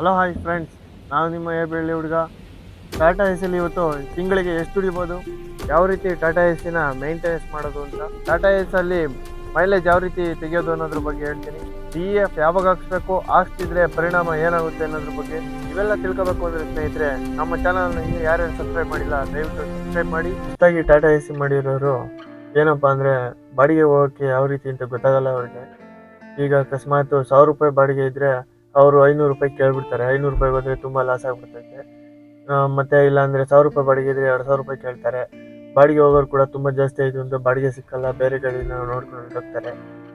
Hello hi friends ನಾನು ನಿಮ್ಮ ಏಬಳ್ಳಿ ಬೆಳ್ಳಿ ಹುಡುಗ ಟಾಟಾ ಎಸ್ಸಲ್ಲಿ ಇವತ್ತು ತಿಂಗಳಿಗೆ ಎಷ್ಟು ದುಡಿಬೋದು? ಯಾವ ರೀತಿ ಟಾಟಾ ಎಸಿನ ಮೇಂಟೆನೆನ್ಸ್ ಮಾಡೋದು ಅಂತ? ಟಾಟಾ ಎಸಲ್ಲಿ ಮೈಲೇಜ್ ಯಾವ ರೀತಿ ತೆಗೆಯೋದು ಅನ್ನೋದ್ರ ಬಗ್ಗೆ ಹೇಳ್ತೀನಿ. ಡಿ ಎಫ್ ಯಾವಾಗ ಹಾಕ್ಸ್ಬೇಕು, ಹಾಕ್ಸ್ತಿದ್ರೆ ಪರಿಣಾಮ ಏನಾಗುತ್ತೆ ಅನ್ನೋದ್ರ ಬಗ್ಗೆ ಇವೆಲ್ಲ ತಿಳ್ಕೋಬೇಕು ಅಂದ್ರೆ ಸ್ನೇಹಿತರೆ, ನಮ್ಮ ಚಾನಲ್ ಇನ್ನೂ ಯಾರ್ಯಾರು ಸಬ್ಸ್ಕ್ರೈಬ್ ಮಾಡಿಲ್ಲ, ದಯವಿಟ್ಟು ಸಬ್ಸ್ಕ್ರೈಬ್ ಮಾಡಿ. ಹೊಸದಾಗಿ ಟಾಟಾ ಎ ಸಿ ಮಾಡಿರೋರು ಏನಪ್ಪ ಅಂದರೆ ಬಾಡಿಗೆ ಹೋಗೋಕ್ಕೆ ಯಾವ ರೀತಿ ಅಂತ ಗೊತ್ತಾಗಲ್ಲ ಅವ್ರಿಗೆ. ಈಗ ಅಕಸ್ಮಾತ್ ಸಾವಿರ ರೂಪಾಯಿ ಬಾಡಿಗೆ ಇದ್ದರೆ ಅವರು ಐನೂರು ರೂಪಾಯಿ ಕೇಳ್ಬಿಡ್ತಾರೆ. ಐನೂರು ರೂಪಾಯಿ ಹೋದ್ರೆ ತುಂಬ ಲಾಸ್ ಆಗ್ಬಿಡ್ತೈತೆ. ಮತ್ತು ಮತ್ತೆ ಇಲ್ಲ ಅಂದರೆ ಸಾವಿರ ರೂಪಾಯಿ ಬಾಡಿಗೆ ಇದ್ರೆ ಎರಡು ಸಾವಿರ ರೂಪಾಯಿ ಕೇಳ್ತಾರೆ. ಬಾಡಿಗೆ ಹೋಗೋರು ಕೂಡ ತುಂಬ ಜಾಸ್ತಿ ಆಯಿತು ಅಂತ ಬಾಡಿಗೆ ಸಿಕ್ಕಲ್ಲ, ಬೇರೆ ಗಾಡಿನ ನೋಡ್ಕೊಂಡು ಹೋಗ್ತಾರೆ.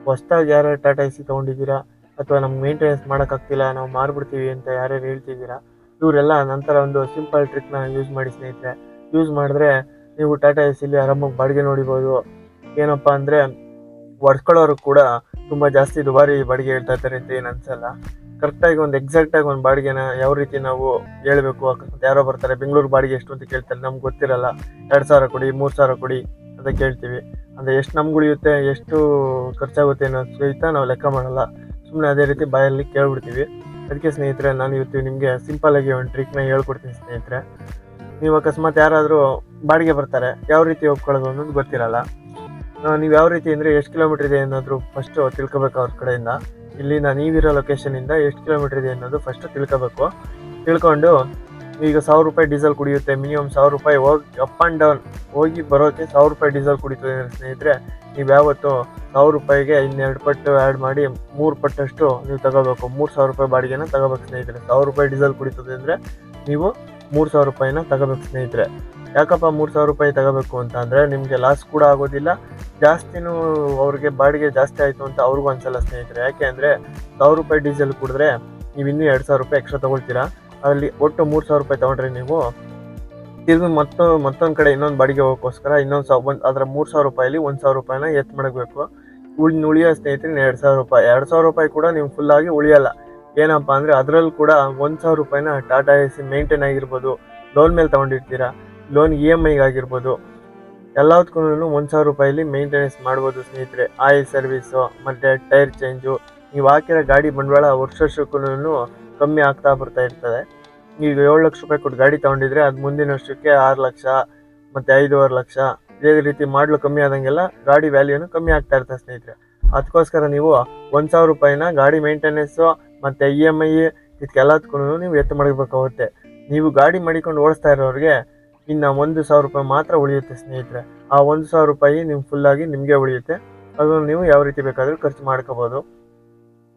ಹೊಸ್ದಾಗಿ ಯಾರು ಟಾಟಾ ಎಸಿ ಸಿ ತೊಗೊಂಡಿದ್ದೀರಾ? ಅಥವಾ ನಮ್ಗೆ ಮೇಂಟೆನೆನ್ಸ್ ಮಾಡೋಕ್ಕಾಗ್ತಿಲ್ಲ ನಾವು ಮಾರ್ಬಿಡ್ತೀವಿ ಅಂತ ಯಾರ್ಯಾರು ಹೇಳ್ತಿದ್ದೀರಾ? ಇವರೆಲ್ಲ ನಂತರ ಒಂದು ಸಿಂಪಲ್ ಟ್ರಿಕ್ನ ಯೂಸ್ ಮಾಡಿ ಸ್ನೇಹಿತರೆ. ಯೂಸ್ ಮಾಡಿದ್ರೆ ನೀವು ಟಾಟಾ ಎ ಸಿಲಿ ಆರಾಮಾಗಿ ಬಾಡಿಗೆ ನೋಡಿಬೋದು. ಏನಪ್ಪ ಅಂದರೆ ಒಡ್ಸ್ಕೊಳ್ಳೋರು ಕೂಡ ತುಂಬ ಜಾಸ್ತಿ ದುಬಾರಿ ಬಾಡಿಗೆ ಹೇಳ್ತಾ ಇರ್ತಾರೆ ಅಂತ ಏನು ಅನ್ಸಲ್ಲ. ಕರೆಕ್ಟಾಗಿ ಒಂದು ಎಕ್ಸಾಕ್ಟಾಗಿ ಒಂದು ಬಾಡಿಗೆನ ಯಾವ ರೀತಿ ನಾವು ಹೇಳಬೇಕು ಯಾರೋ ಬರ್ತಾರೆ, ಬೆಂಗಳೂರು ಬಾಡಿಗೆ ಎಷ್ಟು ಅಂತ ಕೇಳ್ತಾರೆ, ನಮ್ಗೆ ಗೊತ್ತಿರಲ್ಲ. ಎರಡು ಸಾವಿರ ಕೊಡಿ, ಮೂರು ಸಾವಿರ ಕೊಡಿ ಅಂತ ಕೇಳ್ತೀವಿ. ಅಂದರೆ ಎಷ್ಟು ನಮ್ಗೆ ಉಳಿಯುತ್ತೆ, ಎಷ್ಟು ಖರ್ಚಾಗುತ್ತೆ ಅನ್ನೋ ಸಹಿತ ನಾವು ಲೆಕ್ಕ ಮಾಡಲ್ಲ. ಸುಮ್ಮನೆ ಅದೇ ರೀತಿ ಬಾಯಲ್ಲಿ ಕೇಳ್ಬಿಡ್ತೀವಿ. ಅದಕ್ಕೆ ಸ್ನೇಹಿತರೆ, ನಾನು ಇವತ್ತು ನಿಮಗೆ ಸಿಂಪಲ್ಲಾಗಿ ಒಂದು ಟ್ರಿಕ್ನ ಹೇಳ್ಕೊಡ್ತೀನಿ ಸ್ನೇಹಿತರೆ. ನೀವು ಅಕಸ್ಮಾತ್ ಯಾರಾದರೂ ಬಾಡಿಗೆ ಬರ್ತಾರೆ, ಯಾವ ರೀತಿ ಒಪ್ಕೊಳ್ಳೋದು ಅನ್ನೋದು ಗೊತ್ತಿರಲ್ಲ. ನೀವು ಯಾವ ರೀತಿ ಅಂದರೆ ಎಷ್ಟು ಕಿಲೋಮೀಟರ್ ಇದೆ ಅನ್ನೋದ್ರು ಫಸ್ಟು ತಿಳ್ಕೊಬೇಕು ಅವ್ರ ಕಡೆಯಿಂದ. ಇಲ್ಲಿಂದ ನೀವಿರೋ ಲೊಕೇಶನಿಂದ ಎಷ್ಟು ಕಿಲೋಮೀಟರ್ ಇದೆ ಅನ್ನೋದು ಫಸ್ಟು ತಿಳ್ಕೋಬೇಕು. ತಿಳ್ಕೊಂಡು ಈಗ ಸಾವಿರ ರೂಪಾಯಿ ಡೀಸೆಲ್ ಕುಡಿಯುತ್ತೆ ಮಿನಿಮಮ್ ಸಾವಿರ ರೂಪಾಯಿ ಹೋಗಿ ಅಪ್ ಆ್ಯಂಡ್ ಡೌನ್ ಹೋಗಿ ಬರೋಕ್ಕೆ ಸಾವಿರ ರೂಪಾಯಿ ಡೀಸೆಲ್ ಕುಡಿತದೆ ಸ್ನೇಹಿತರೆ ನೀವು ಯಾವತ್ತು ಸಾವಿರ ರೂಪಾಯಿಗೆ ಇನ್ನೆರಡು ಪಟ್ಟು ಆ್ಯಡ್ ಮಾಡಿ ಮೂರು ಪಟ್ಟಷ್ಟು ನೀವು ತಗೋಬೇಕು. ಮೂರು ಸಾವಿರ ರೂಪಾಯಿ ಬಾಡಿಗೆನ ತಗೋಬೇಕು ಸ್ನೇಹಿತರೆ. ಸಾವಿರ ರೂಪಾಯಿ ಡೀಸೆಲ್ ಕುಡಿತದೆ ಅಂದರೆ ನೀವು ಮೂರು ಸಾವಿರ ರೂಪಾಯಿನ ತಗೋಬೇಕು ಸ್ನೇಹಿತರೆ. ಯಾಕಪ್ಪ ಮೂರು ಸಾವಿರ ರೂಪಾಯಿ ತಗೋಬೇಕು ಅಂತ ಅಂದರೆ ನಿಮಗೆ ಲಾಸ್ ಕೂಡ ಆಗೋದಿಲ್ಲ ಜಾಸ್ತಿನೂ ಅವ್ರಿಗೆ ಬಾಡಿಗೆ ಜಾಸ್ತಿ ಆಯಿತು ಅಂತ ಅವ್ರಿಗೂ ಅನ್ಸಲ್ಲ ಸ್ನೇಹಿತರೆ. ಯಾಕೆ ಅಂದರೆ ಸಾವಿರ ರೂಪಾಯಿ ಡೀಸೆಲ್ ಕುಡಿದ್ರೆ ನೀವು ಇನ್ನೂ ಎರಡು ಸಾವಿರ ರೂಪಾಯಿ ಎಕ್ಸ್ಟ್ರಾ ತೊಗೊಳ್ತೀರಾ? ಅಲ್ಲಿ ಒಟ್ಟು ಮೂರು ಸಾವಿರ ರೂಪಾಯಿ ತೊಗೊಂಡ್ರೆ ನೀವು ತಿರ್ಗಿ ಮತ್ತೊ, ಮತ್ತೊಂದು ಕಡೆ ಇನ್ನೊಂದು ಬಾಡಿಗೆ ಹೋಗೋಕ್ಕೋಸ್ಕರ ಇನ್ನೊಂದು ಸಾವಿರ ಒಂದು ಅದರ ಮೂರು ಸಾವಿರ ರೂಪಾಯಲ್ಲಿ ಒಂದು ಸಾವಿರ ರೂಪಾಯಿನ ಎತ್ತು ಮಾಡಬೇಕು. ಉಳಿ ಉಳಿಯೋ ಸ್ನೇಹಿತರೆ ಎರಡು ಸಾವಿರ ರೂಪಾಯಿ. ಎರಡು ಸಾವಿರ ರೂಪಾಯಿ ಕೂಡ ನೀವು ಫುಲ್ಲಾಗಿ ಉಳಿಯಲ್ಲ. ಏನಪ್ಪ ಅಂದರೆ ಅದರಲ್ಲಿ ಕೂಡ ಒಂದು ಸಾವಿರ ರೂಪಾಯಿನ ಟಾಟಾ ಎ ಸಿ ಮೇಂಟೈನ್ ಆಗಿರ್ಬೋದು. ಲೋನ್ ಮೇಲೆ ತೊಗೊಂಡಿರ್ತೀರಾ? ಲೋನ್ ಇ ಎಂ ಐಗೆ ಆಗಿರ್ಬೋದು ಎಲ್ಲದಕ್ಕೂ ಒಂದು ಸಾವಿರ ರೂಪಾಯಿಲಿ ಮೇಂಟೆನೆನ್ಸ್ ಮಾಡ್ಬೋದು ಸ್ನೇಹಿತರೆ. ಆಯಿಲ್ ಸರ್ವಿಸು ಮತ್ತು ಟೈರ್ ಚೇಂಜು ನೀವು ಹಾಕಿರೋ ಗಾಡಿ ಬಂಡವಾಳ ವರ್ಷ ವರ್ಷಕ್ಕೂ ಕಮ್ಮಿ ಆಗ್ತಾ ಬರ್ತಾ ಇರ್ತದೆ. ಈಗ ಏಳು ಲಕ್ಷ ರೂಪಾಯಿ ಕೊಟ್ಟು ಗಾಡಿ ತೊಗೊಂಡಿದ್ರೆ ಅದು ಮುಂದಿನ ವರ್ಷಕ್ಕೆ ಆರು ಲಕ್ಷ, ಮತ್ತು ಐದೂವರೆ ಲಕ್ಷ. ಇದೇ ರೀತಿ ಮಾಡಲು ಕಮ್ಮಿ ಆದಂಗೆಲ್ಲ ಗಾಡಿ ವ್ಯಾಲ್ಯೂನು ಕಮ್ಮಿ ಆಗ್ತಾ ಇರ್ತದೆ ಸ್ನೇಹಿತರೆ. ಅದಕ್ಕೋಸ್ಕರ ನೀವು ಒಂದು ಸಾವಿರ ರೂಪಾಯಿನ ಗಾಡಿ ಮೇಂಟೆನೆನ್ಸು ಮತ್ತು ಇ ಎಂ ಐ ಇದಕ್ಕೆಲ್ಲದಕ್ಕೂ ನೀವು ಎತ್ತು ಮಾಡಬೇಕಾಗುತ್ತೆ ನೀವು ಗಾಡಿ ಮಾಡಿಕೊಂಡು ಓಡಿಸ್ತಾ ಇರೋರಿಗೆ ಇನ್ನು ಒಂದು ಸಾವಿರ ರೂಪಾಯಿ ಮಾತ್ರ ಉಳಿಯುತ್ತೆ ಸ್ನೇಹಿತರೆ. ಆ ಒಂದು ಸಾವಿರ ರೂಪಾಯಿ ನೀವು ಫುಲ್ಲಾಗಿ ನಿಮಗೆ ಉಳಿಯುತ್ತೆ. ಅದನ್ನು ನೀವು ಯಾವ ರೀತಿ ಬೇಕಾದರೂ ಖರ್ಚು ಮಾಡ್ಕೋಬೋದು.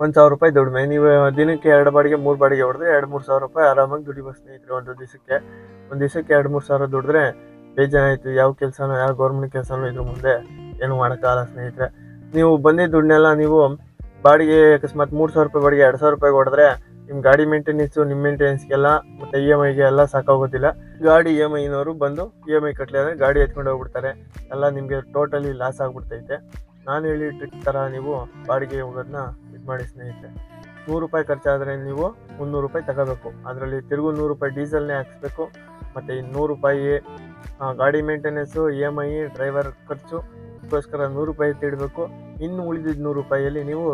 ಒಂದು ಸಾವಿರ ರೂಪಾಯಿ ದುಡಿಮೆ. ನೀವು ದಿನಕ್ಕೆ ಎರಡು ಬಾಡಿಗೆ, ಮೂರು ಬಾಡಿಗೆ ಹೊಡೆದ್ರೆ ಎರಡು, ಮೂರು ಸಾವಿರ ರೂಪಾಯಿ ಆರಾಮಾಗಿ ದುಡಿಬೋದು ಸ್ನೇಹಿತರೆ ಒಂದು ದಿವಸಕ್ಕೆ. ಒಂದು ದಿವಸಕ್ಕೆ ಎರಡು, ಮೂರು ಸಾವಿರ ದುಡಿದ್ರೆ ಬೇಜಾರಾಯಿತು. ಯಾವ ಕೆಲಸನೋ, ಯಾವ ಗೌರ್ಮೆಂಟ್ ಕೆಲಸನೋ ಇದ್ರ ಮುಂದೆ ಏನು ಮಾಡೋಕ್ಕಾಗಲ್ಲ ಸ್ನೇಹಿತರೆ. ನೀವು ಬಂದಿದ್ದ ದುಡ್ಡನ್ನೆಲ್ಲ ನೀವು ಬಾಡಿಗೆ ಅಕಸ್ಮಾತ್ ಮೂರು ಸಾವಿರ ರೂಪಾಯಿ ಬಾಡಿಗೆ, ಎರಡು ಸಾವಿರ ರೂಪಾಯಿ ಹೊಡೆದ್ರೆ ನಿಮ್ಮ ಗಾಡಿ ಮೇಂಟೆನೆನ್ಸು ನಿಮ್ಮ ಮೇಂಟೆನೆನ್ಸ್ಗೆಲ್ಲ ಮತ್ತು ಇ ಎಂ ಐಗೆ ಎಲ್ಲ ಸಾಕಾಗೋದಿಲ್ಲ. ಗಾಡಿ ಇ ಎಂ ಐನವರು ಬಂದು ಇ ಎಂ ಐ ಕಟ್ಟಲಿದ್ರೆ ಗಾಡಿ ಎತ್ಕೊಂಡು ಹೋಗ್ಬಿಡ್ತಾರೆ. ಎಲ್ಲ ನಿಮಗೆ ಟೋಟಲಿ ಲಾಸ್ ಆಗಿಬಿಡ್ತೈತೆ. ನಾನು ಹೇಳಿ ಟ್ರಿಕ್ ಥರ ನೀವು ಬಾಡಿಗೆ ಹೋಗೋದನ್ನ ಇದು ಮಾಡಿ ಸ್ನೇಹಿತರೆ. ನೂರು ರೂಪಾಯಿ ಖರ್ಚಾದರೆ ನೀವು ಮುನ್ನೂರು ರೂಪಾಯಿ ತಗೋಬೇಕು. ಅದರಲ್ಲಿ ತಿರುಗು ನೂರು ರೂಪಾಯಿ ಡೀಸೆಲ್ನೇ ಹಾಕ್ಸ್ಬೇಕು. ಮತ್ತು ನೂರು ರೂಪಾಯಿ ಗಾಡಿ maintenance E M I driver ಖರ್ಚು, ಅದಕ್ಕೋಸ್ಕರ ನೂರು ರೂಪಾಯಿ ತಿಡಬೇಕು ಇನ್ನು ಉಳಿದಿದ್ದ ನೂರು ರೂಪಾಯಿಯಲ್ಲಿ ನೀವು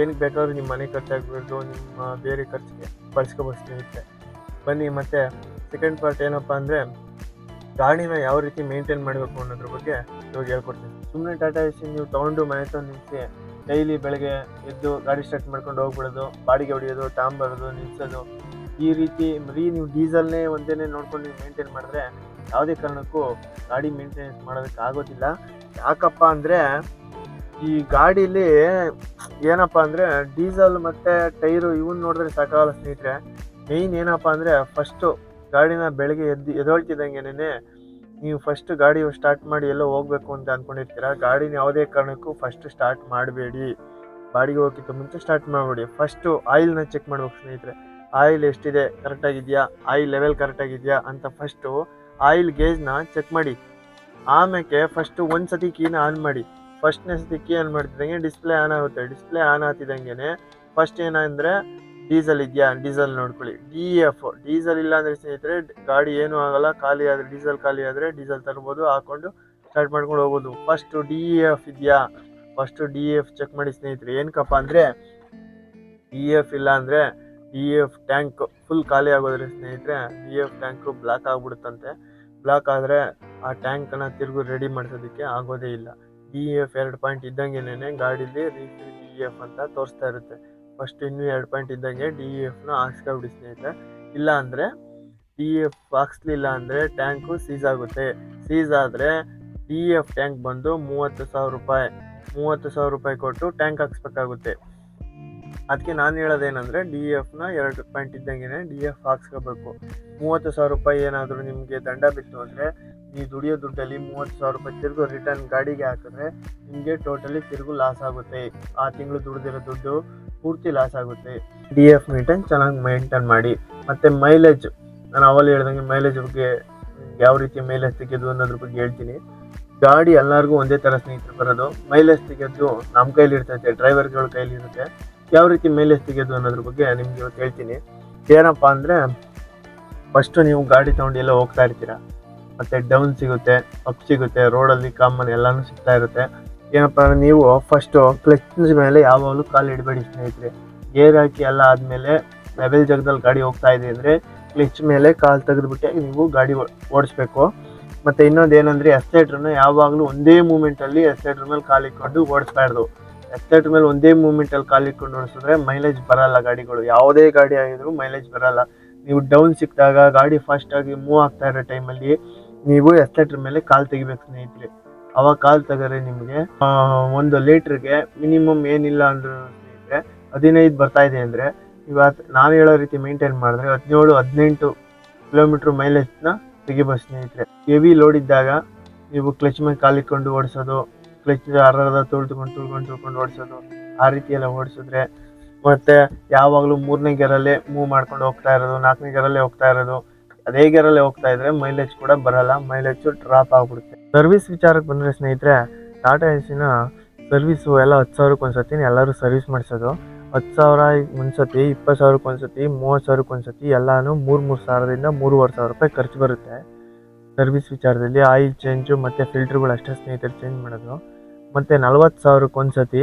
ಏನಕ್ಕೆ ಬೇಕಾದ್ರೂ ನಿಮ್ಮ ಮನೆ ಖರ್ಚಾಗಬೇಕು ನಿಮ್ಮ ಬೇರೆ ಖರ್ಚಿಗೆ ಬಳಸ್ಕೋಬೋದು ಸ್ನೇಹಿತರೆ. ಬನ್ನಿ ಮತ್ತು ಸೆಕೆಂಡ್ ಪಾರ್ಟ್ ಏನಪ್ಪ ಅಂದರೆ ಗಾಡಿನ ಯಾವ ರೀತಿ ಮೇಂಟೈನ್ ಮಾಡಬೇಕು ಅನ್ನೋದ್ರ ಬಗ್ಗೆ ಇವಾಗ ಹೇಳ್ಕೊಡ್ತೀನಿ. ಸುಮ್ಮನೆ ಟಾಟಾ ಎಸ್ ನೀವು ತೊಗೊಂಡು ಮನೆ ತಂದು ನಿಲ್ಲಿಸಿ ಡೈಲಿ ಬೆಳಗ್ಗೆ ಎದ್ದು ಗಾಡಿ ಸ್ಟಾರ್ಟ್ ಮಾಡ್ಕೊಂಡು ಹೋಗ್ಬಿಡೋದು, ಬಾಡಿಗೆ ಹೊಡಿಯೋದು ಬರೋದು ನಿಲ್ಸೋದು, ಈ ರೀತಿ ಬರೀ ನೀವು ಡೀಸೆಲ್ನೇ ಒಂದೇ ನೋಡ್ಕೊಂಡು ನೀವು ಮೇಂಟೈನ್ ಮಾಡಿದ್ರೆ ಯಾವುದೇ ಕಾರಣಕ್ಕೂ ಗಾಡಿ ಮೇಂಟೆನೆನ್ಸ್ ಮಾಡೋದಕ್ಕೆ ಆಗೋದಿಲ್ಲ. ಯಾಕಪ್ಪ ಅಂದರೆ ಈ ಗಾಡೀಲಿ ಏನಪ್ಪ ಅಂದರೆ ಡೀಸೆಲ್ ಮತ್ತು ಟೈರು ಇವನ್ನ ನೋಡಿದ್ರೆ ಸಾಕಾಗಲ್ಲ ಸ್ನೇಹಿತರೆ. ಮೇಯ್ನ್ ಏನಪ್ಪ ಅಂದರೆ ಫಸ್ಟು ಗಾಡಿನ ಬೆಳಗ್ಗೆ ಎದ್ದು ಎದೊಳ್ತಿದ್ದಂಗೆನೇ ನೀವು ಫಸ್ಟ್ ಗಾಡಿ ಸ್ಟಾರ್ಟ್ ಮಾಡಿ ಎಲ್ಲೋ ಹೋಗ್ಬೇಕು ಅಂತ ಅಂದ್ಕೊಂಡಿರ್ತೀರ ಗಾಡಿನ ಯಾವುದೇ ಕಾರಣಕ್ಕೂ ಫಸ್ಟ್ ಸ್ಟಾರ್ಟ್ ಮಾಡಬೇಡಿ. ಬಾಡಿಗೆ ಹೋಗೋಕ್ಕಿಂತ ಮುಂಚೆ ಸ್ಟಾರ್ಟ್ ಮಾಡಬೇಡಿ. ಫಸ್ಟು ಆಯಿಲ್ನ ಚೆಕ್ ಮಾಡ್ಬೇಕು ಸ್ನೇಹಿತರೆ. ಆಯಿಲ್ ಎಷ್ಟಿದೆ? ಕರೆಕ್ಟಾಗಿದೆಯಾ ಆಯಿಲ್ ಲೆವೆಲ್ ಕರೆಕ್ಟಾಗಿದೆಯಾ ಅಂತ ಫಸ್ಟು ಆಯಿಲ್ ಗೇಜ್ನ ಚೆಕ್ ಮಾಡಿ. ಆಮೇಲೆ ಫಸ್ಟು ಒಂದು ಸತಿ ಕೀನ ಆನ್ ಮಾಡಿ. ಫಸ್ಟ್ನೇ ಸತಿ ಕೀ ಆನ್ ಮಾಡ್ತಿದ್ದಂಗೆ ಡಿಸ್ಪ್ಲೇ ಆನ್ ಆಗುತ್ತೆ. ಡಿಸ್ಪ್ಲೇ ಆನ್ ಆಗ್ತಿದ್ದಂಗೆ ಫಸ್ಟ್ ಏನಂದರೆ ಡೀಸೆಲ್ ಇದೆಯಾ? ಡೀಸೆಲ್ ನೋಡ್ಕೊಳ್ಳಿ. ಡಿ ಎಫ್, ಡೀಸೆಲ್ ಇಲ್ಲ ಅಂದರೆ ಸ್ನೇಹಿತರೆ, ಗಾಡಿ ಏನೂ ಆಗಲ್ಲ. ಖಾಲಿ ಆದರೆ ಡೀಸೆಲ್ ಖಾಲಿ ಆದರೆ ಡೀಸೆಲ್ ತರ್ಬೋದು, ಹಾಕೊಂಡು ಸ್ಟಾರ್ಟ್ ಮಾಡ್ಕೊಂಡು ಹೋಗ್ಬೋದು ಫಸ್ಟು ಡಿ ಎಫ್ ಇದೆಯಾ? ಫಸ್ಟು ಡಿ ಎಫ್ ಚೆಕ್ ಮಾಡಿ ಸ್ನೇಹಿತರೆ. ಏನಕ್ಕಪ್ಪ ಅಂದರೆ, ಡಿ ಎಫ್ ಇಲ್ಲ ಅಂದರೆ ಡಿ ಎಫ್ ಟ್ಯಾಂಕ್ ಫುಲ್ ಖಾಲಿ ಆಗೋದ್ರೆ ಸ್ನೇಹಿತರೆ. ಡಿ ಎಫ್ ಟ್ಯಾಂಕು ಬ್ಲಾಕ್ ಆಗಿಬಿಡುತ್ತಂತೆ. ಬ್ಲಾಕ್ ಆದರೆ ಆ ಟ್ಯಾಂಕನ್ನು ತಿರುಗು ರೆಡಿ ಮಾಡಿಸೋದಕ್ಕೆ ಆಗೋದೇ ಇಲ್ಲ. ಡಿ ಎಫ್ ಎರಡು ಪಾಯಿಂಟ್ ಇದ್ದಂಗೆನೇ ಗಾಡೀಲಿ ರೀಫಿಲ್ ಡಿ ಎಫ್ ಅಂತ ತೋರಿಸ್ತಾ ಇರುತ್ತೆ. ಫಸ್ಟ್ ಇನ್ನೂ ಎರಡು ಪಾಯಿಂಟ್ ಇದ್ದಂಗೆ ಡಿ ಎಫ್ನ ಹಾಕ್ಸ್ಕೊಬಿಡಿ ಸ್ನೇಹಿತರೆ. ಇಲ್ಲ ಅಂದರೆ ಡಿ ಎಫ್ ಹಾಕ್ಸ್ಲಿಲ್ಲ ಅಂದರೆ ಟ್ಯಾಂಕು ಸೀಸ್ ಆಗುತ್ತೆ. ಸೀಸ್ ಆದರೆ ಡಿ ಎಫ್ ಟ್ಯಾಂಕ್ ಬಂದು ಮೂವತ್ತು ಸಾವಿರ ರೂಪಾಯಿ, ಮೂವತ್ತು ಸಾವಿರ ರೂಪಾಯಿ ಕೊಟ್ಟು ಟ್ಯಾಂಕ್ ಹಾಕ್ಸ್ಬೇಕಾಗುತ್ತೆ. ಅದಕ್ಕೆ ನಾನು ಹೇಳೋದೇನಂದರೆ ಡಿ ಎಫ್ನ ಎರಡು ಪಾಯಿಂಟ್ ಇದ್ದಂಗೆ ಡಿ ಎಫ್ ಹಾಕ್ಸ್ಕೋಬೇಕು. ಮೂವತ್ತು ಸಾವಿರ ರೂಪಾಯಿ ಏನಾದರೂ ನಿಮಗೆ ದಂಡ ಬಿತ್ತು ಅಂದರೆ ನೀವು ದುಡಿಯೋ ದುಡ್ಡಲ್ಲಿ ಮೂವತ್ತು ಸಾವಿರ ರೂಪಾಯಿ ತಿರುಗು ರಿಟರ್ನ್ ಗಾಡಿಗೆ ಹಾಕಿದ್ರೆ ನಿಮಗೆ ಟೋಟಲಿ ತಿರುಗು ಲಾಸ್ ಆಗುತ್ತೆ. ಆ ತಿಂಗಳು ದುಡ್ದಿರೋ ದುಡ್ಡು ಪೂರ್ತಿ ಲಾಸ್ ಆಗುತ್ತೆ. ಡಿ ಎಫ್ ಮೇಂಟೈನ್ ಚೆನ್ನಾಗಿ ಮೇಂಟೈನ್ ಮಾಡಿ, ಮತ್ತು ಮೈಲೇಜ್ ನಾನು ಅವಲ್ಲಿ ಹೇಳ್ದಂಗೆ ಮೈಲೇಜ್ ಬಗ್ಗೆ ಯಾವ ರೀತಿ ಮೈಲೇಜ್ ತೆಗೆಯೋದು ಅನ್ನೋದ್ರ ಬಗ್ಗೆ ಹೇಳ್ತೀನಿ. ಗಾಡಿ ಎಲ್ಲರಿಗೂ ಒಂದೇ ಥರ ಸ್ನೇಹಿತರು ಬರೋದು. ಮೈಲೇಜ್ ತೆಗೆಯೋದು ನಮ್ಮ ಕೈಲಿ ಇರ್ತೈತೆ ಡ್ರೈವರ್ಗಳ ಕೈಲಿ ಇರುತ್ತೆ. ಯಾವ ರೀತಿ ಮೈಲೇಜ್ ತೆಗೆಯೋದು ಅನ್ನೋದ್ರ ಬಗ್ಗೆ ನಿಮ್ಗೆ ಇವತ್ತು ಹೇಳ್ತೀನಿ. ಏನಪ್ಪ ಅಂದರೆ ಫಸ್ಟು ನೀವು ಗಾಡಿ ತೊಗೊಂಡು ಎಲ್ಲ ಹೋಗ್ತಾ ಇರ್ತೀರ. ಮತ್ತು ಡೌನ್ ಸಿಗುತ್ತೆ ಅಪ್ ಸಿಗುತ್ತೆ ರೋಡಲ್ಲಿ ಕಾಮನ್ ಎಲ್ಲನೂ ಸಿಗ್ತಾ ಇರುತ್ತೆ. ಏನಪ್ಪ ಅಂದ್ರೆ ನೀವು ಫಸ್ಟು ಕ್ಲಚ್ ಮೇಲೆ ಯಾವಾಗಲೂ ಕಾಲು ಇಡಬೇಡಿ ಸ್ನೇಹಿತರೆ. ಗೇರ್ ಹಾಕಿ ಎಲ್ಲ ಆದಮೇಲೆ ಲೆವೆಲ್ ಜಾಗದಲ್ಲಿ ಗಾಡಿ ಹೋಗ್ತಾ ಇದೆ ಅಂದರೆ ಕ್ಲಚ್ ಮೇಲೆ ಕಾಲು ತೆಗೆದುಬಿಟ್ಟೆ ನೀವು ಗಾಡಿ ಓಡಿಸ್ಬೇಕು. ಮತ್ತು ಇನ್ನೊಂದು ಏನಂದರೆ ಎಸ್ಟೇಟ್ರನ್ನ ಯಾವಾಗಲೂ ಒಂದೇ ಮೂಮೆಂಟಲ್ಲಿ ಎಸ್ಟೇಟ್ರ್ ಮೇಲೆ ಕಾಲು ಇಟ್ಕೊಂಡು ಓಡಿಸ್ಬಾರ್ದು. ಎಸ್ಟೇಟ್ರ್ ಮೇಲೆ ಒಂದೇ ಮೂಮೆಂಟಲ್ಲಿ ಕಾಲು ಇಟ್ಕೊಂಡು ಓಡಿಸಿದ್ರೆ ಮೈಲೇಜ್ ಬರಲ್ಲ ಗಾಡಿಗಳು. ಯಾವುದೇ ಗಾಡಿ ಆಗಿದ್ರು ಮೈಲೇಜ್ ಬರಲ್ಲ. ನೀವು ಡೌನ್ ಸಿಕ್ಕಿದಾಗ ಗಾಡಿ ಫಾಸ್ಟಾಗಿ ಮೂವ್ ಆಗ್ತಾ ಇರೋ ಟೈಮಲ್ಲಿ ನೀವು ಎಸ್ಟೇಟ್ರ್ ಮೇಲೆ ಕಾಲು ತೆಗಿಬೇಕು ಸ್ನೇಹಿತರೆ. ಅವಾಗ ಕಾಲ್ ತೆಗೆದ್ರೆ ನಿಮಗೆ ಒಂದು ಲೀಟ್ರಿಗೆ ಮಿನಿಮಮ್ ಏನಿಲ್ಲ ಅಂದ್ರೂ ಸ್ನೇಹಿತರೆ ಹದಿನೈದು ಬರ್ತಾ ಇದೆ ಅಂದರೆ ಇವತ್ತು ನಾನು ಹೇಳೋ ರೀತಿ ಮೇಂಟೈನ್ ಮಾಡಿದ್ರೆ ಹದಿನೇಳು, ಹದಿನೆಂಟು ಕಿಲೋಮೀಟ್ರ್ ಮೈಲೇಜ್ನ ತೆಗಿಬೋದು ಸ್ನೇಹಿತರೆ. ಹೆವಿ ಲೋಡ್ ಇದ್ದಾಗ ನೀವು ಕ್ಲಚ್ ಮೇಲೆ ಕಾಲಿಕೊಂಡು ಓಡಿಸೋದು ಕ್ಲಚ್ ಅರ್ಧ ತುಳಿದುಕೊಂಡು ತುಳ್ಕೊಂಡು ತುಳ್ಕೊಂಡು ಓಡಿಸೋದು, ಆ ರೀತಿ ಎಲ್ಲ ಓಡಿಸಿದ್ರೆ ಮತ್ತೆ ಯಾವಾಗಲೂ ಮೂರನೇ ಗೇರಲ್ಲೇ ಮೂವ್ ಮಾಡ್ಕೊಂಡು ಹೋಗ್ತಾ ಇರೋದು, ನಾಲ್ಕನೇ ಗೇರಲ್ಲೇ ಹೋಗ್ತಾ ಇರೋದು ಅದೇ ಗೇರಲ್ಲೇ ಹೋಗ್ತಾ ಇದ್ರೆ ಮೈಲೇಜ್ ಕೂಡ ಬರಲ್ಲ ಮೈಲೇಜ್ ಡ್ರಾಪ್ ಆಗ್ಬಿಡುತ್ತೆ. ಸರ್ವಿಸ್ ವಿಚಾರಕ್ಕೆ ಬಂದರೆ ಸ್ನೇಹಿತರೆ ಟಾಟಾ ಎಸಿನ ಸರ್ವಿಸು ಎಲ್ಲ ಹತ್ತು ಸಾವಿರಕ್ಕೆ ಒಂದ್ಸತಿ ಎಲ್ಲರೂ ಸರ್ವಿಸ್ ಮಾಡಿಸೋದು. ಹತ್ತು ಸಾವಿರ ಒಂದ್ಸತಿ, ಇಪ್ಪತ್ತು ಸಾವಿರಕ್ಕೆ ಒಂದ್ಸತಿ, ಮೂವತ್ತು ಸಾವಿರಕ್ಕೆ ಒಂದ್ಸತಿ ಎಲ್ಲನೂ ಮೂರು ಮೂರು ಸಾವಿರದಿಂದ ಮೂರುವರೆ ಸಾವಿರ ರೂಪಾಯಿ ಖರ್ಚು ಬರುತ್ತೆ. ಸರ್ವಿಸ್ ವಿಚಾರದಲ್ಲಿ ಆಯಿಲ್ ಚೇಂಜು ಮತ್ತು ಫಿಲ್ಟ್ರ್ಗಳು ಅಷ್ಟೇ ಸ್ನೇಹಿತರು ಚೇಂಜ್ ಮಾಡೋದು. ಮತ್ತು ನಲ್ವತ್ತು ಸಾವಿರಕ್ಕೆ ಒಂದ್ಸತಿ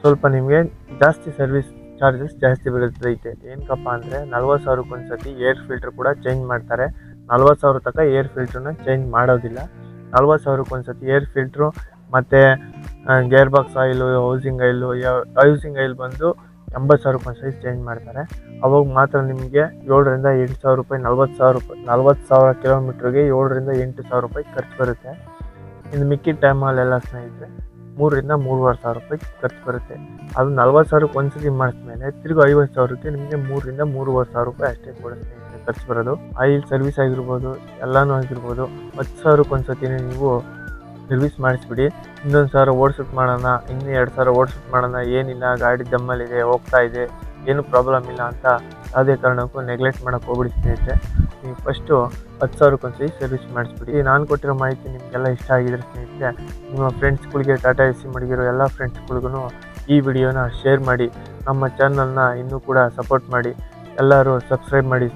ಸ್ವಲ್ಪ ನಿಮಗೆ ಜಾಸ್ತಿ ಸರ್ವಿಸ್ ಚಾರ್ಜಸ್ ಜಾಸ್ತಿ ಬೀಳುತ್ತೈತೆ ಏನಕ್ಕಪ್ಪ ಅಂದರೆ ನಲ್ವತ್ತು ಸಾವಿರಕ್ಕೆ ಸತಿ ಏರ್ ಫಿಲ್ಟ್ರ್ ಕೂಡ ಚೇಂಜ್ ಮಾಡ್ತಾರೆ. ನಲ್ವತ್ತು ಸಾವಿರ ತನಕ ಏರ್ ಫಿಲ್ಟ್ರನ್ನ ಚೇಂಜ್ ಮಾಡೋದಿಲ್ಲ. ನಲ್ವತ್ತು ಸಾವಿರಕ್ಕೆ ಒಂದ್ಸತಿ ಏರ್ ಫಿಲ್ಟ್ರು ಮತ್ತು gear box oil housing oil housing oil ಬಂದು ಎಂಬತ್ತು ಸಾವಿರಕ್ಕೆ ಒಂದ್ಸತಿ ಚೇಂಜ್ ಮಾಡ್ತಾರೆ. ಅವಾಗ ಮಾತ್ರ ನಿಮಗೆ ಏಳರಿಂದ ಎಂಟು ಸಾವಿರ ರೂಪಾಯಿ, ನಲ್ವತ್ತು ಸಾವಿರ ರೂಪಾಯಿ, ನಲ್ವತ್ತು ಸಾವಿರ ಕಿಲೋಮೀಟ್ರಿಗೆ ಏಳರಿಂದ ಎಂಟು ಸಾವಿರ ರೂಪಾಯಿ ಖರ್ಚು ಬರುತ್ತೆ. ಇನ್ನು ಮಿಕ್ಕಿದ ಟೈಮಲ್ಲೆಲ್ಲ ಸ್ನೇಹಿತರೆ ಮೂರರಿಂದ ಮೂರುವರೆ ಸಾವಿರ ರೂಪಾಯಿ ಖರ್ಚು ಬರುತ್ತೆ. ಅದು ನಲ್ವತ್ತು ಸಾವಿರಕ್ಕೆ ಒಂದು ಒಂದ್ಸತಿ ಮಾಡಿದ್ಮೇಲೆ ತಿರುಗಿ ಐವತ್ತು ಸಾವಿರಕ್ಕೆ ನಿಮಗೆ ಮೂರರಿಂದ ಮೂರುವರೆ ಸಾವಿರ ರೂಪಾಯಿ ಅಷ್ಟೇ ಕೊಡುತ್ತೆ ಖರ್ಚು ಬರೋದು. ಆಯಿಲ್ ಸರ್ವಿಸ್ ಆಗಿರ್ಬೋದು, ಎಲ್ಲನೂ ಆಗಿರ್ಬೋದು, ಹತ್ತು ಸಾವಿರಕ್ಕೆ ಒಂದು ಸತಿ ನೀವು ಸರ್ವಿಸ್ ಮಾಡಿಸ್ಬಿಡಿ. ಇನ್ನೊಂದು ಸಾವಿರ ಓಡಿಸುತ್ತೆ ಮಾಡೋಣ, ಇನ್ನೂ ಎರಡು ಸಾವಿರ ಓಡಿಸುತ್ತೆ ಮಾಡೋಣ, ಏನಿಲ್ಲ, ಗಾಡಿ ದಮ್ಮಲ್ಲಿದೆ, ಹೋಗ್ತಾ ಇದೆ, ಏನು ಪ್ರಾಬ್ಲಮ್ ಇಲ್ಲ ಅಂತ ಯಾವುದೇ ಕಾರಣಕ್ಕೂ ನೆಗ್ಲೆಕ್ಟ್ ಮಾಡೋಕ್ಕೆ ಹೋಗ್ಬಿಡಿ ಸ್ನೇಹಿತರೆ ನೀವು ಫಸ್ಟು ಹತ್ತು ಸಾವಿರಕ್ಕೆ ಒಂದ್ಸತಿ ಸರ್ವಿಸ್ ಮಾಡಿಸ್ಬಿಡಿ. ನಾನು ಕೊಟ್ಟಿರೋ ಮಾಹಿತಿ ನಿಮಗೆಲ್ಲ ಇಷ್ಟ ಆಗಿದ್ರೆ ಸ್ನೇಹಿತರೆ, ನಿಮ್ಮ ಫ್ರೆಂಡ್ಸ್ಗಳಿಗೆ ಟಾಟಾ ಎ ಸಿ ಮಡಗಿರೋ, ಎಲ್ಲ ಫ್ರೆಂಡ್ಸ್ಗಳಿಗೂ ಈ ವಿಡಿಯೋನ ಶೇರ್ ಮಾಡಿ. ನಮ್ಮ ಚಾನಲ್ನ ಇನ್ನೂ ಕೂಡ ಸಪೋರ್ಟ್ ಮಾಡಿ. ಎಲ್ಲರೂ ಸಬ್ಸ್ಕ್ರೈಬ್ ಮಾಡಿ